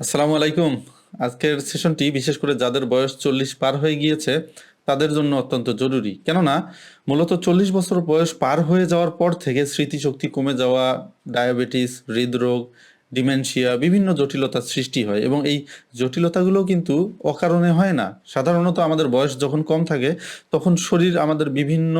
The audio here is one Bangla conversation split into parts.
আসসালামু আলাইকুম। আজকের সেশনটি বিশেষ করে যাদের বয়স চল্লিশ পার হয়ে গিয়েছে, তাদের জন্য অত্যন্ত জরুরি। কেননা, মূলত চল্লিশ বছর বয়স পার হয়ে যাওয়ার পর থেকে স্মৃতিশক্তি কমে যাওয়া, ডায়াবেটিস, হৃদরোগ ডিমেনশিয়া, বিভিন্ন জটিলতার সৃষ্টি হয় এবং এই জটিলতাগুলো কিন্তু অকারণে হয় না। সাধারণত আমাদের বয়স যখন কম থাকে, তখন শরীর আমাদের বিভিন্ন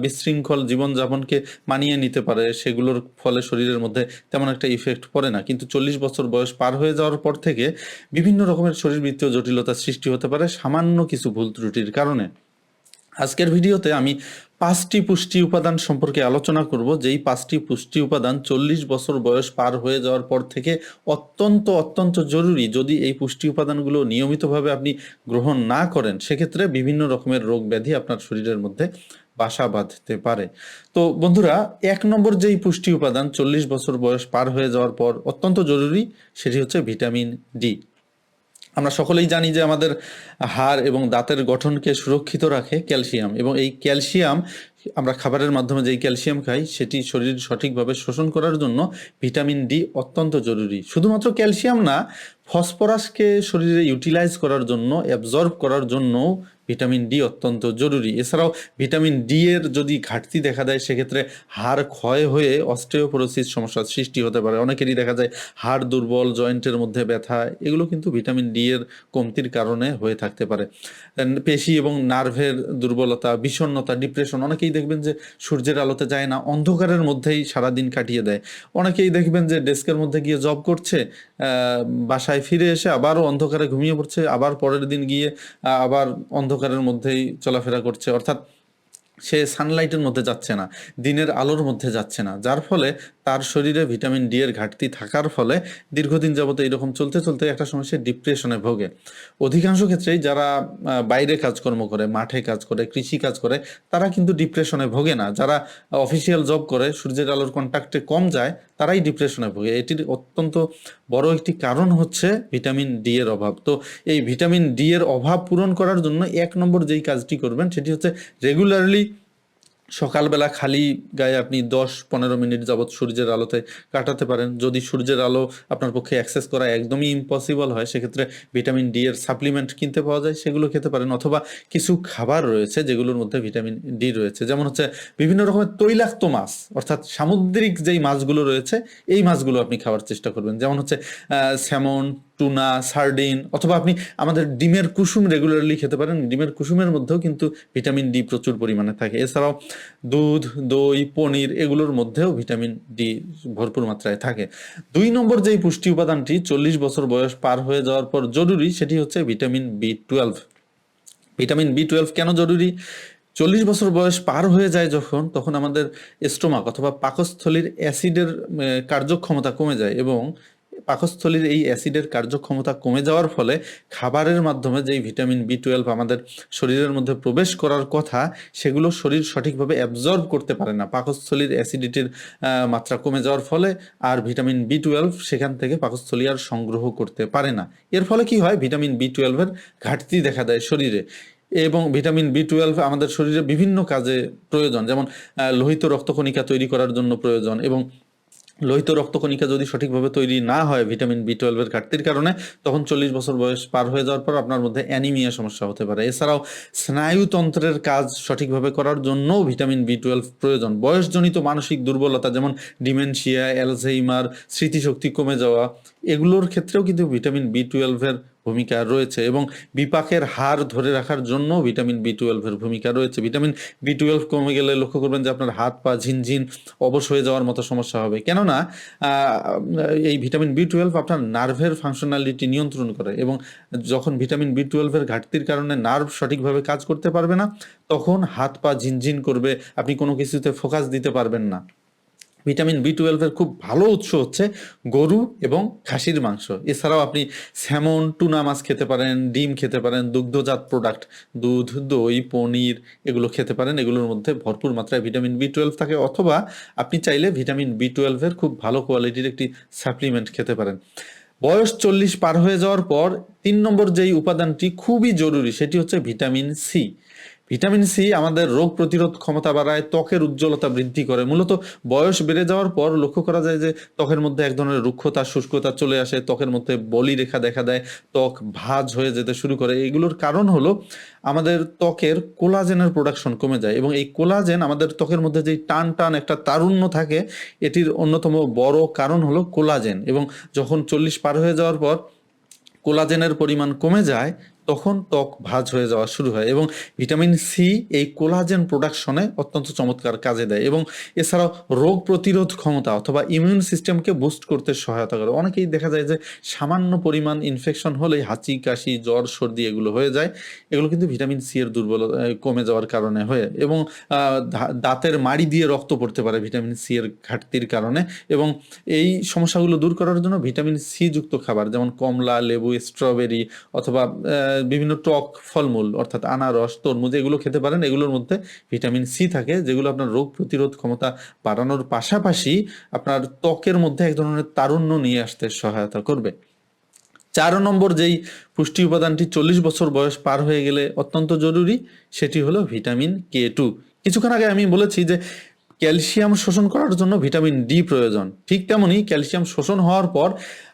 বিশৃঙ্খল জীবনযাপনকে মানিয়ে নিতে পারে। সেগুলোর ফলে শরীরের মধ্যে তেমন একটা ইফেক্ট পড়ে না। কিন্তু চল্লিশ বছর বয়স পার হয়ে যাওয়ার পর থেকে বিভিন্ন রকমের শরীরবৃত্তীয় জটিলতার সৃষ্টি হতে পারে সামান্য কিছু ভুল ত্রুটির কারণে। আজকের ভিডিওতে আমি পাঁচটি পুষ্টি উপাদান সম্পর্কে আলোচনা করব। যেই পাঁচটি পুষ্টি উপাদান চল্লিশ বছর বয়স পার হয়ে যাওয়ার পর থেকে অত্যন্ত অত্যন্ত জরুরি যদি এই পুষ্টি উপাদানগুলো নিয়মিতভাবে আপনি গ্রহণ না করেন, সেক্ষেত্রে বিভিন্ন রকমের রোগ ব্যাধি আপনার শরীরের মধ্যে বাসা বাঁধতে পারে। তো বন্ধুরা, এক নম্বর যেই পুষ্টি উপাদান চল্লিশ বছর বয়স পার হয়ে যাওয়ার পর অত্যন্ত জরুরি, সেটি হচ্ছে ভিটামিন ডি। আমরা সকলেই জানি যে আমাদের হাড় এবং দাঁতের গঠনকে সুরক্ষিত রাখে ক্যালসিয়াম এবং এই ক্যালসিয়াম আমরা খাবারের মাধ্যমে যেই ক্যালসিয়াম খাই, সেটি শরীর সঠিকভাবে শোষণ করার জন্য ভিটামিন ডি অত্যন্ত জরুরি। শুধুমাত্র ক্যালসিয়াম না, ফসফরাসকে শরীরে ইউটিলাইজ করার জন্য, অ্যাবজর্ব করার জন্য ভিটামিন ডি অত্যন্ত জরুরি। এছাড়াও ভিটামিন ডি এর যদি ঘাটতি দেখা দেয়, সেক্ষেত্রে হাড় ক্ষয় হয়ে অস্টিওপোরোসিস সমস্যার সৃষ্টি হতে পারে। অনেকেরই দেখা যায় হাড় দুর্বল, জয়েন্টের মধ্যে ব্যথা, এগুলো কিন্তু ভিটামিন ডি এর কমতির কারণে হয়ে থাকতে পারে। পেশি এবং নার্ভের দুর্বলতা, বিষণ্ণতা, ডিপ্রেশন, অনেকেই দেখবেন যে সূর্যের আলোতে যায় না, অন্ধকারের মধ্যেই সারা দিন কাটিয়ে দেয়। অনেকেই দেখবেন যে ডেস্কের মধ্যে গিয়ে জব করছে বাসায় ফিরে এসে আবারও অন্ধকারে ঘুমিয়ে পড়ছে, আবার পরের দিন গিয়ে আবার অন্ধকারের মধ্যেই চলাফেরা করছে। অর্থাৎ সে সানলাইটের মধ্যে যাচ্ছে না, দিনের আলোর মধ্যে যাচ্ছে না। যার ফলে তার শরীরে ভিটামিন ডি এর ঘাটতি থাকার ফলে দীর্ঘদিন যাবত এইরকম চলতে চলতে একটা সময় সে ডিপ্রেশনে ভোগে। অধিকাংশ ক্ষেত্রেই যারা বাইরে কাজকর্ম করে, মাঠে কাজ করে, কৃষি কাজ করে, তারা কিন্তু ডিপ্রেশনে ভোগে না। যারা অফিসিয়াল জব করে, সূর্যের আলোর কন্ট্যাক্টে কম যায়, তারাই ডিপ্রেশনে ভোগে। এটির অত্যন্ত বড় একটি কারণ হচ্ছে ভিটামিন ডি এর অভাব। তো এই ভিটামিন ডি এর অভাব পূরণ করার জন্য এক নম্বর যেই কাজটি করবেন, সেটি হচ্ছে রেগুলারলি সকালবেলা খালি গায়ে আপনি দশ পনেরো মিনিট যাবৎ সূর্যের আলোতে কাটাতে পারেন। যদি সূর্যের আলো আপনার পক্ষে অ্যাক্সেস করা একদমই ইম্পসিবল হয়, সেক্ষেত্রে ভিটামিন ডি এর সাপ্লিমেন্ট কিনতে পাওয়া যায়, সেগুলো খেতে পারেন। অথবা কিছু খাবার রয়েছে যেগুলোর মধ্যে ভিটামিন ডি রয়েছে। যেমন হচ্ছে বিভিন্ন রকমের তৈলাক্ত মাছ, অর্থাৎ সামুদ্রিক যেই মাছগুলো রয়েছে, এই মাছগুলো আপনি খাওয়ার চেষ্টা করবেন। যেমন হচ্ছে স্যামন টুনা, সার্ডিন, অথবা আপনি আমাদের ডিমের কুসুম রেগুলারলি খেতে পারেন। ডিমের কুসুমের মধ্যেও কিন্তু ভিটামিন ডি প্রচুর পরিমাণে থাকে। এছাড়াও দুধ, দই, পনির এগুলোর মধ্যেও ভিটামিন ডি ভরপুর মাত্রায় থাকে। দুই নম্বর যেই পুষ্টি উপাদানটি চল্লিশ বছর বয়স পার হয়ে যাওয়ার পর জরুরি, সেটি হচ্ছে vitamin B twelve. Vitamin B twelve কেন জরুরি? চল্লিশ বছর বয়স পার হয়ে যায় যখন, তখন আমাদের স্টোমাক অথবা পাকস্থলীর অ্যাসিডের কার্যক্ষমতা কমে যায় এবং পাকস্থলীর এই অ্যাসিডের কার্যক্ষমতা কমে যাওয়ার ফলে খাবারের মাধ্যমে যেই ভিটামিন বি টুয়েলভ আমাদের শরীরের মধ্যে প্রবেশ করার কথা, সেগুলো শরীর সঠিকভাবে অ্যাবজর্ব করতে পারে না। পাকস্থলীর অ্যাসিডিটির মাত্রা কমে যাওয়ার ফলে আর ভিটামিন বি টুয়েলভ সেখান থেকে পাকস্থলী আর সংগ্রহ করতে পারে না। এর ফলে কি হয়? ভিটামিন বি টুয়েলভের ঘাটতি দেখা দেয় শরীরে। এবং ভিটামিন বি টুয়েলভ আমাদের শরীরে বিভিন্ন কাজে প্রয়োজন। যেমন লোহিত রক্তকণিকা তৈরি করার জন্য প্রয়োজন এবং লোহিত রক্তকণিকা যদি সঠিকভাবে তৈরি না হয় ভিটামিন বি টুয়েলভের ঘাটতির কারণে, তখন চল্লিশ বছর বয়স পার হয়ে যাওয়ার পর আপনার মধ্যে অ্যানিমিয়া সমস্যা হতে পারে। এছাড়াও স্নায়ুতন্ত্রের কাজ সঠিকভাবে করার জন্য ভিটামিন বি টুয়েলভ প্রয়োজন। বয়সজনিত মানসিক দুর্বলতা যেমন ডিমেনশিয়া, অ্যালঝেইমার, স্মৃতিশক্তি কমে যাওয়া, এগুলোর ক্ষেত্রেও কিন্তু ভিটামিন বি টুয়েলভের ভূমিকা রয়েছে এবং বিপাকের হার ধরে রাখার জন্য ভিটামিন বি টুয়েলভের ভূমিকা রয়েছে। ভিটামিন বি টুয়েলভ কমে গেলে লক্ষ্য করবেন যে আপনার হাত পা ঝিনঝিন, অবশ হয়ে যাওয়ার মতো সমস্যা হবে। কেননা এই ভিটামিন বি টুয়েলভ আপনার নার্ভের ফাংশনালিটি নিয়ন্ত্রণ করে এবং যখন ভিটামিন বি টুয়েলভের ঘাটতির কারণে নার্ভ সঠিকভাবে কাজ করতে পারবে না, তখন হাত পা ঝিনঝিন করবে, আপনি কোনো কিছুতে ফোকাস দিতে পারবেন না। ভিটামিন বি টুয়েলভের খুব ভালো উৎস হচ্ছে গরু এবং খাসির মাংস। এছাড়াও আপনি স্যামন, টুনা মাছ খেতে পারেন, ডিম খেতে পারেন, দুগ্ধজাত প্রোডাক্ট দুধ, দই, পনির এগুলো খেতে পারেন। এগুলোর মধ্যে ভরপুর মাত্রায় ভিটামিন বি টুয়েলভ থাকে অথবা আপনি চাইলে ভিটামিন বি টুয়েলভের খুব ভালো কোয়ালিটির একটি সাপ্লিমেন্ট খেতে পারেন। বয়স চল্লিশ পার হয়ে যাওয়ার পর তিন নম্বর যেই উপাদানটি খুবই জরুরি সেটি হচ্ছে ভিটামিন সি। ভিটামিন সি আমাদের রোগ প্রতিরোধ ক্ষমতা বাড়ায়, ত্বকের উজ্জ্বলতা বৃদ্ধি করে। মূলত বয়স বেড়ে যাওয়ার পর লক্ষ্য করা যায় যে ত্বকের মধ্যে এক ধরনের রুক্ষতা, শুষ্কতা চলে আসে, ত্বকের মধ্যে বলি রেখা দেখা দেয়, ত্বক ভাঁজ হয়ে যেতে শুরু করে। এগুলোর কারণ হলো আমাদের ত্বকের কোলাজেনের প্রোডাকশন কমে যায় এবং এই কোলাজেন আমাদের ত্বকের মধ্যে যে টান টান একটা তারুণ্য থাকে, এটির অন্যতম বড় কারণ হলো কোলাজেন এবং যখন চল্লিশ পার হয়ে যাওয়ার পর কোলাজেনের পরিমাণ কমে যায় তখন ত্বক ভাঁজ হয়ে যাওয়া শুরু হয় এবং ভিটামিন সি এই কোলাজেন প্রোডাকশনে অত্যন্ত চমৎকার কাজে দেয় এবং এছাড়াও রোগ প্রতিরোধ ক্ষমতা অথবা ইমিউন সিস্টেমকে বুস্ট করতে সহায়তা করে। অনেকেই দেখা যায় যে সামান্য পরিমাণ ইনফেকশন হলেই হাঁচি, কাশি, জ্বর, সর্দি এগুলো হয়ে যায়। এগুলো কিন্তু ভিটামিন সি এর দুর্বলতা কমে যাওয়ার কারণে হয় এবং দাঁতের মাড়ি দিয়ে রক্ত পড়তে পারে ভিটামিন সি এর ঘাটতির কারণে এবং এই সমস্যাগুলো দূর করার জন্য ভিটামিন সি যুক্ত খাবার যেমন কমলা, লেবু, স্ট্রবেরি অথবা বিভিন্ন টক ফলমূল, অর্থাৎ আনারস, তরমুজ, এগুলো খেতে পারেন। এগুলোর মধ্যে ভিটামিন সি থাকে, যেগুলো আপনার রোগ প্রতিরোধ ক্ষমতা বাড়ানোর পাশাপাশি আপনার ত্বকের মধ্যে এক ধরনের তারুণ্য নিয়ে আসতে সহায়তা করবে। চার নম্বর যেই পুষ্টি উপাদানটি চল্লিশ বছর বয়স পার হয়ে গেলে অত্যন্ত জরুরি, সেটি হলো ভিটামিন কে টু। কিছুক্ষণ আগে আমি বলেছি যে ক্যালসিয়াম শোষণ করার জন্য ভিটামিন ডি প্রয়োজন। ঠিক তেমনি ক্যালসিয়াম শোষণ হওয়ার পর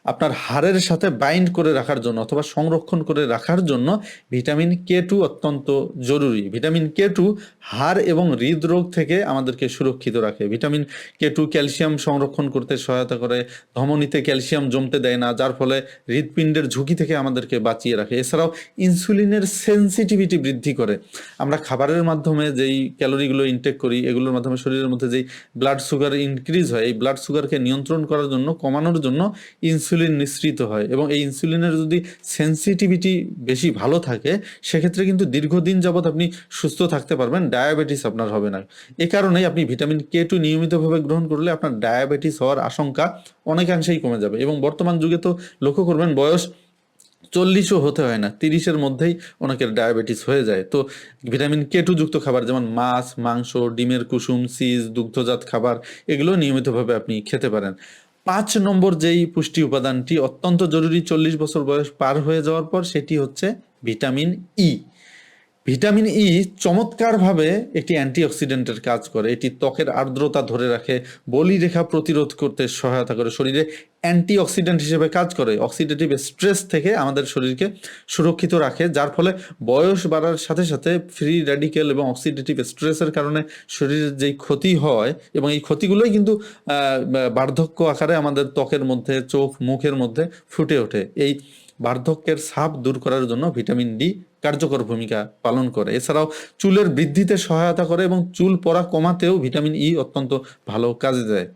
আপনার হাড়ের সাথে বাইন্ড করে রাখার জন্য অথবা সংরক্ষণ করে রাখার জন্য ভিটামিন কে টু অত্যন্ত জরুরি। ভিটামিন কে টু হাড় এবং হৃদরোগ থেকে আমাদেরকে সুরক্ষিত রাখে। ভিটামিন কে টু ক্যালসিয়াম সংরক্ষণ করতে সহায়তা করে, ধমনীতে ক্যালসিয়াম জমতে দেয় না, যার ফলে হৃদপিণ্ডের ঝুঁকি থেকে আমাদেরকে বাঁচিয়ে রাখে। এছাড়াও ইনসুলিনের সেন্সিটিভিটি বৃদ্ধি করে। আমরা খাবারের মাধ্যমে যেই ক্যালোরিগুলো ইনটেক করি, এগুলোর মাধ্যমে শরীরের মধ্যে যেই ব্লাড সুগার ইনক্রিজ হয়, এই ব্লাড সুগারকে নিয়ন্ত্রণ করার জন্য, কমানোর জন্য ইনসুলিন নিঃসৃত হয় এবং এই ইনসুলিনের যদি সেন্সিটিভিটি বেশি ভালো থাকে, সেক্ষেত্রে কিন্তু দীর্ঘদিন যাবৎ আপনি সুস্থ থাকতে পারবেন ডায়াবেটিস আপনার হবে না। এ কারণেই আপনি ভিটামিন কে টু নিয়মিতভাবে গ্রহণ করলে আপনার ডায়াবেটিস হওয়ার আশঙ্কা অনেকাংশেই কমে যাবে এবং বর্তমান যুগে তো লক্ষ্য করবেন বয়স চল্লিশও হতে হয় না, তিরিশের মধ্যেই অনেকের ডায়াবেটিস হয়ে যায়। তো ভিটামিন কে টু যুক্ত খাবার যেমন মাছ, মাংস, ডিমের কুসুম, সিজ, দুগ্ধজাত খাবার, এগুলো নিয়মিতভাবে আপনি খেতে পারেন। পাঁচ নম্বর যেই পুষ্টি উপাদানটি অত্যন্ত জরুরি চল্লিশ বছর বয়স পার হয়ে যাওয়ার পর সেটি হচ্ছে ভিটামিন ই। ভিটামিন ই চমৎকারভাবে একটি অ্যান্টিঅক্সিডেন্টের কাজ করে। এটি ত্বকের আর্দ্রতা ধরে রাখে, বলি রেখা প্রতিরোধ করতে সহায়তা করে। শরীরে অ্যান্টিঅক্সিডেন্ট হিসেবে কাজ করে। অক্সিডেটিভ স্ট্রেস থেকে আমাদের শরীরকে সুরক্ষিত রাখে, যার ফলে বয়স বাড়ার সাথে সাথে ফ্রি র্যাডিক্যাল এবং অক্সিডেটিভ স্ট্রেসের কারণে শরীরের যেই ক্ষতি হয় এবং এই ক্ষতিগুলোই কিন্তু বার্ধক্য আকারে আমাদের ত্বকের মধ্যে, চোখ, মুখের মধ্যে ফুটে ওঠে। এই বার্ধক্যের ছাপ দূর করার জন্য ভিটামিন ডি কার্যকর ভূমিকা পালন করে। এছাড়াও চুলের বৃদ্ধিতে সহায়তা করে এবং চুল পড়া কমাতেও ভিটামিন ই অত্যন্ত ভালো কাজে দেয়।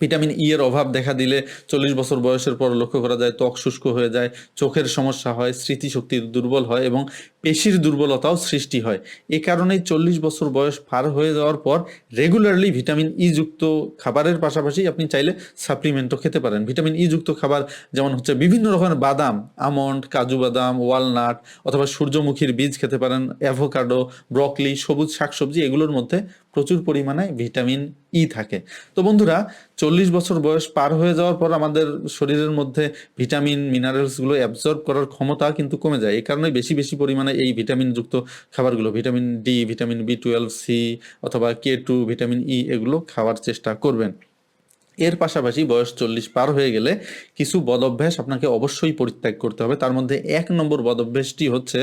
ভিটামিন ই এর অভাব দেখা দিলে চল্লিশ বছর বয়সের পর লক্ষ্য করা যায়, ত্বক শুষ্ক হয়ে যায়, চোখের সমস্যা হয়, স্মৃতিশক্তি দুর্বল হয় এবং পেশির দুর্বলতাও সৃষ্টি হয়। এ কারণেই চল্লিশ বছর বয়স পার হয়ে যাওয়ার পর রেগুলারলি ভিটামিন ই যুক্ত খাবারের পাশাপাশি আপনি চাইলে সাপ্লিমেন্টও খেতে পারেন। ভিটামিন ই যুক্ত খাবার যেমন হচ্ছে বিভিন্ন রকমের বাদাম, আমন্ড, কাজু বাদাম ওয়ালনাট অথবা সূর্যমুখীর বীজ খেতে পারেন অ্যাভোকাডো ব্রকলি সবুজ শাকসবজি এগুলোর মধ্যে প্রচুর পরিমাণে ভিটামিন ই থাকে। তো বন্ধুরা, চল্লিশ বছর বয়স পার হয়ে যাওয়ার পর আমাদের শরীরের মধ্যে ভিটামিন মিনারেলসগুলো অ্যাবজর্ব করার ক্ষমতা কিন্তু কমে যায়। এই কারণে বেশি বেশি পরিমাণে এই ভিটামিনযুক্ত খাবারগুলো, vitamin D vitamin B twelve C অথবা কে টু ভিটামিন ই এগুলো খাওয়ার চেষ্টা করবেন। এর পাশাপাশি বয়স চল্লিশ পার হয়ে গেলে কিছু বদভ্যাস আপনাকে অবশ্যই পরিত্যাগ করতে হবে। তার মধ্যে এক নম্বর বদভ্যাসটি হচ্ছে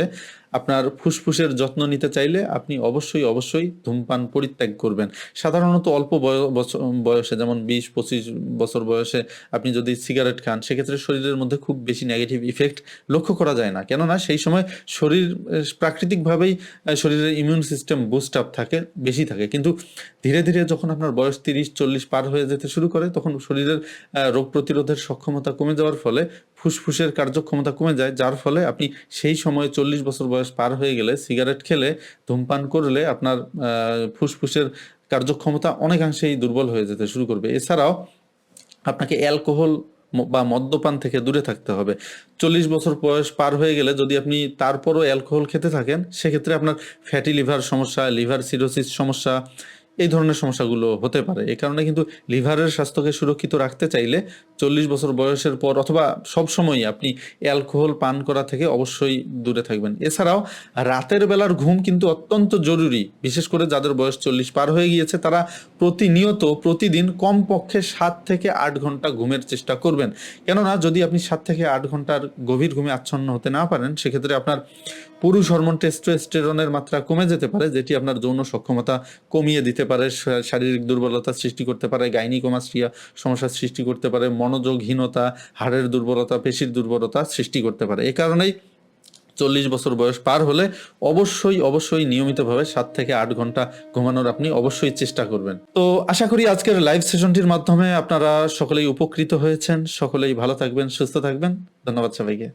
আপনার ফুসফুসের যত্ন নিতে চাইলে আপনি অবশ্যই অবশ্যই ধূমপান পরিত্যাগ করবেন। সাধারণত অল্প বয়সে যেমন বিশ, পঁচিশ বছর বয়সে আপনি যদি সিগারেট খান, সেক্ষেত্রে শরীরের মধ্যে খুব বেশি নেগেটিভ ইফেক্ট লক্ষ্য করা যায় না। কেননা সেই সময় শরীর প্রাকৃতিকভাবেই শরীরের ইমিউন সিস্টেম বুস্ট আপ থাকে, বেশি থাকে। কিন্তু ধীরে ধীরে যখন আপনার বয়স তিরিশ, চল্লিশ পার হয়ে যেতে শুরু করে, তখন শরীরের রোগ প্রতিরোধের সক্ষমতা কমে যাওয়ার ফলে ফুসফুসের কার্যক্ষমতা কমে যায়, যার ফলে আপনি সেই সময়ে চল্লিশ বছর বয়স পার হয়ে গেলে সিগারেট খেলে ধূমপান করলে আপনার ফুসফুসের কার্যক্ষমতা অনেকাংশেই দুর্বল হয়ে যেতে শুরু করবে। এছাড়াও আপনাকে অ্যালকোহল বা মদ্যপান থেকে দূরে থাকতে হবে। চল্লিশ বছর বয়স পার হয়ে গেলে যদি আপনি তারপরও অ্যালকোহল খেতে থাকেন, সেক্ষেত্রে আপনার ফ্যাটি লিভার সমস্যা, লিভার সিরোসিস সমস্যা এই ধরনের সমস্যাগুলো হতে পারে। এ কারণে কিন্তু লিভারের স্বাস্থ্যকে সুরক্ষিত রাখতে চাইলে চল্লিশ বছর বয়সের পর অথবা সব সময়ই আপনি অ্যালকোহল পান করা থেকে অবশ্যই দূরে থাকবেন। এছাড়াও রাতের বেলার ঘুম কিন্তু অত্যন্ত জরুরি। বিশেষ করে যাদের বয়স চল্লিশ পার হয়ে গিয়েছে, তারা প্রতিনিয়ত প্রতিদিন কমপক্ষে সাত থেকে আট ঘণ্টা ঘুমের চেষ্টা করবেন। কেননা যদি আপনি সাত থেকে আট ঘণ্টার গভীর ঘুমে আচ্ছন্ন হতে না পারেন, সেক্ষেত্রে আপনার পুরুষ হরমোন টেস্টোস্টেরনের মাত্রা কমে যেতে পারে, যেটি আপনার যৌন সক্ষমতা কমিয়ে দিতে পারে শারীরিক দুর্বলতা সৃষ্টি করতে পারে, গাইনিকোমাস্ট্রিয়া সমস্যার সৃষ্টি করতে পারে, মনোযোগহীনতা, হাড়ের দুর্বলতা, পেশির দুর্বলতা সৃষ্টি করতে পারে। এ কারণেই চল্লিশ বছর বয়স পার হলে অবশ্যই অবশ্যই নিয়মিতভাবে সাত থেকে আট ঘণ্টা ঘুমানোর আপনি অবশ্যই চেষ্টা করবেন। তো আশা করি আজকের লাইভ সেশনটির মাধ্যমে আপনারা সকলেই উপকৃত হয়েছেন। সকলেই ভালো থাকবেন, সুস্থ থাকবেন। ধন্যবাদ সবাইকে।